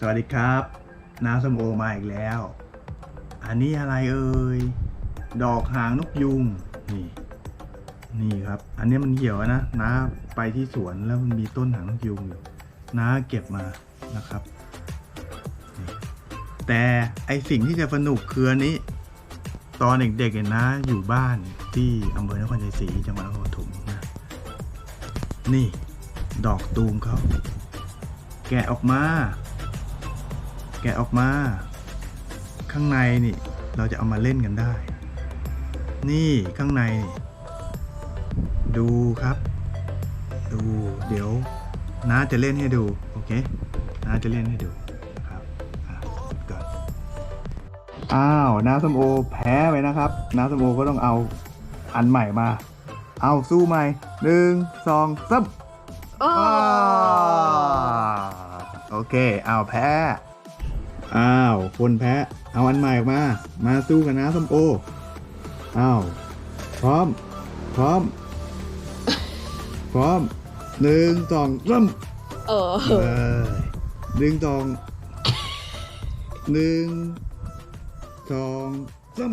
สวัสดีครับ น้าสมโอมาอีกแล้ว อันนี้อะไรเอ่ย ดอกหางนกยุง นี่ นี่ครับ อันนี้มันเหี่ยวนะน้าไปที่สวนแล้วมันมีต้นหางนกยุงอยู่น้าเก็บมานะครับ แต่ไอสิ่งที่จะสนุกคืออันนี้ ตอนเด็กๆเนี่ยนะอยู่บ้านที่อำเภอนครชัยศรีจังหวัดนครปฐมนะ นี่ ดอกตูมเขาแกะออกมาะออกมา ข้างในนี่เราจะเอามาเล่นกันได้ นี่ข้างในนี่ดูครับ ดูเดี๋ยวน้าจะเล่นให้ดู โอเคน้าจะเล่นให้ดูครับอะก่อนอ้าวน้าสมโอแพ้ไปนะครับน้าสมโอก็ต้องเอาอันใหม่มา เอาสู้ใหม่หนึ่งสองสามโอ้อ่าโอเค เอาแพ้ อ้าว คนแพ้ เอาอันใหม่ออกมา มาสู้กันนะส้มโอ อ้าว พร้อม พร้อม พร้อม หนึ่งสองสามเออเอ้ยหนึ่งสอง หนึ่งสองสาม